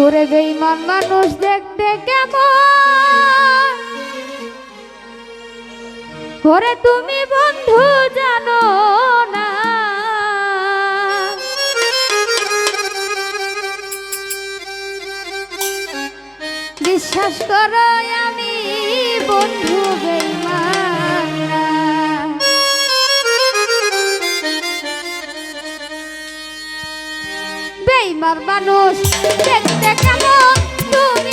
করে বেইমান মানুষ দেখতে কেমন? করে তুমি বন্ধু জানো না। বিশ্বাস করো আমি বন্ধু বেইমান সুন্দর মানুষ দেখতে কেমন তুমি?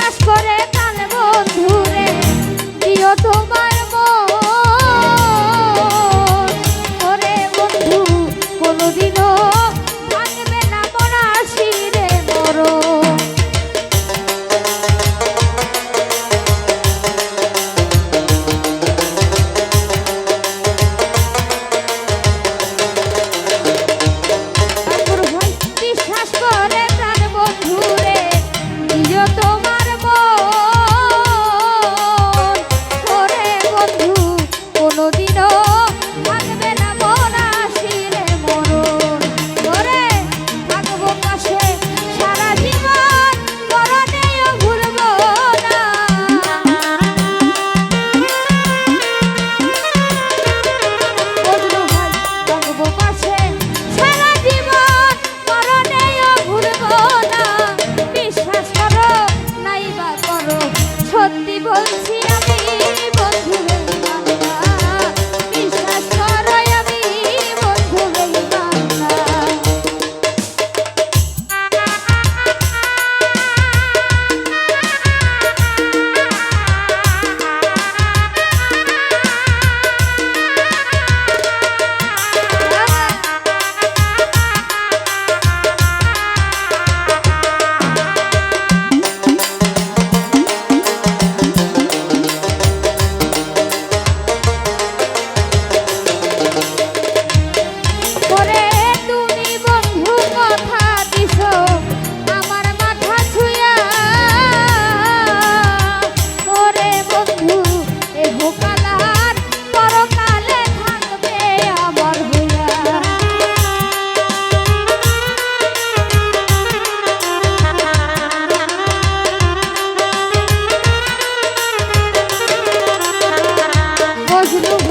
pastor é সত্যি বলছি ছিল